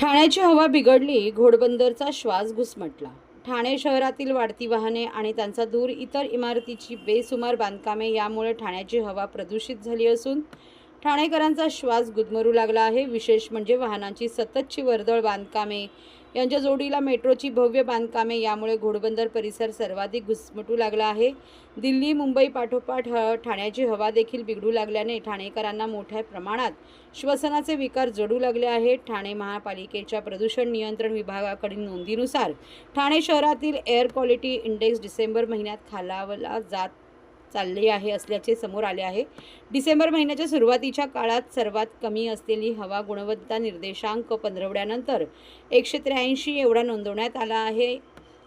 ठाण्याची हवा बिघडली घोडबंदरचा श्वास घुसमटला. ठाणे शहरातील वाढती वाहने आणि त्यांचा दूर इतर इमारतीची बेसुमार बांधकामे यामुळे ठाण्याची हवा प्रदूषित झाली असून ठाणेकरांचा श्वास गुदमरू लागला आहे. विशेष म्हणजे वाहनांची सततची वर्दळ बांधकामे. यांच्या जोडीला मेट्रोची भव्य बांधकामे यामुळे घोडबंदर परिसर सर्वाधिक घुसमटू लागला आहे. दिल्ली मुंबई पाठोपाठ ह- ठाण्याची हवा देखील बिघडू लागल्याने ठाणेकरांना मोठ्या प्रमाणात श्वसनाचे विकार जडू लागले आहेत. ठाणे महापालिकेच्या प्रदूषण नियंत्रण विभागाकडील नोंदीनुसार ठाणे शहरातील एअर क्वालिटी इंडेक्स डिसेंबर महिन्यात खालावला जात चालले आहे असल्याचे समोर आले आहे. डिसेंबर महिन्याच्या सुरुवातीच्या काळात सर्वात कमी असलेली हवा गुणवत्ता निर्देशांक पंधरवड्यानंतर एकशे त्र्याऐंशी एवढा नोंदवण्यात आला आहे.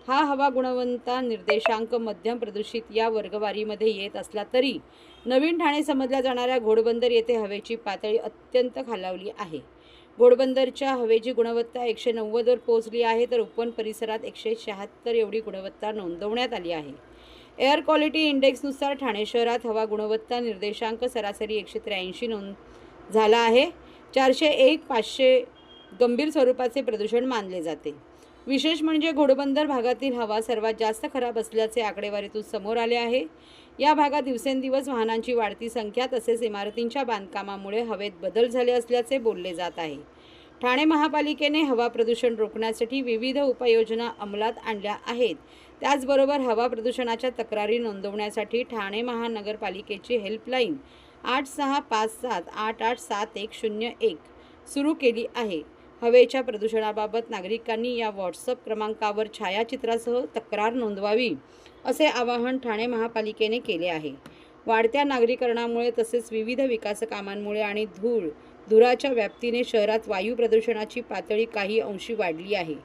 हा हवा गुणवत्ता निर्देशांक मध्यम प्रदूषित या वर्गवारीमध्ये येत असला तरी नवीन ठाणे समजल्या जाणाऱ्या घोडबंदर येथे हवेची पातळी अत्यंत खालावली आहे. घोडबंदरच्या हवेची गुणवत्ता एकशे नव्वदवर पोहोचली आहे तर उपवन परिसरात एकशे शहात्तर एवढी गुणवत्ता नोंदवण्यात आली आहे. एअर क्वालिटी इंडेक्सनुसार ठाणे शहरात हवा गुणवत्ता निर्देशांक सरासरी एकशे त्र्याऐंशी नोंद झाला आहे. चारशे एक पाचशे गंभीर स्वरूपाचे प्रदूषण मानले जाते. विशेष म्हणजे घोडबंदर भागातील हवा सर्वात जास्त खराब असल्याचे आकडेवारीतून समोर आले आहे. या भागात दिवसेंदिवस वाहनांची वाढती संख्या तसेच इमारतींच्या बांधकामामुळे हवेत बदल झाले असल्याचे बोलले जात आहे. ठाणे महापालिकेने हवा प्रदूषण रोखण्यासाठी विविध उपाययोजना अंमलात आणल्या आहेत. त्याचबरोबर हवा प्रदूषणाच्या तक्रारी नोंदवण्यासाठी ठाणे महानगरपालिकेची हेल्पलाईन आठ सहा पाच सात आठ आठ सात एक शून्य एक सुरू केली आहे. हवेच्या प्रदूषणाबाबत नागरिकांनी या व्हॉट्सअप क्रमांकावर छायाचित्रासह तक्रार नोंदवावी असे आवाहन ठाणे महापालिकेने केले आहे. वाढत्या नागरीकरणामुळे तसेच विविध विकास कामांमुळे आणि धूळ धुराच्या व्याप्तीने शहरात वायू प्रदूषणाची पातळी काही अंशी वाढली आहे.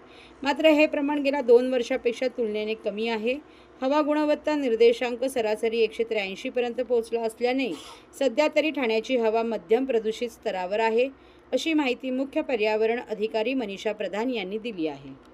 मात्र हे प्रमाण गेल्या दोन वर्षापेक्षा तुलनेने कमी आहे. हवा गुणवत्ता निर्देशांक सरासरी एकशे त्र्याऐंशीपर्यंत पोहोचला असल्याने सध्या तरी ठाण्याची हवा मध्यम प्रदूषित स्तरावर आहे अशी माहिती मुख्य पर्यावरण अधिकारी मनीषा प्रधान यांनी दिली आहे.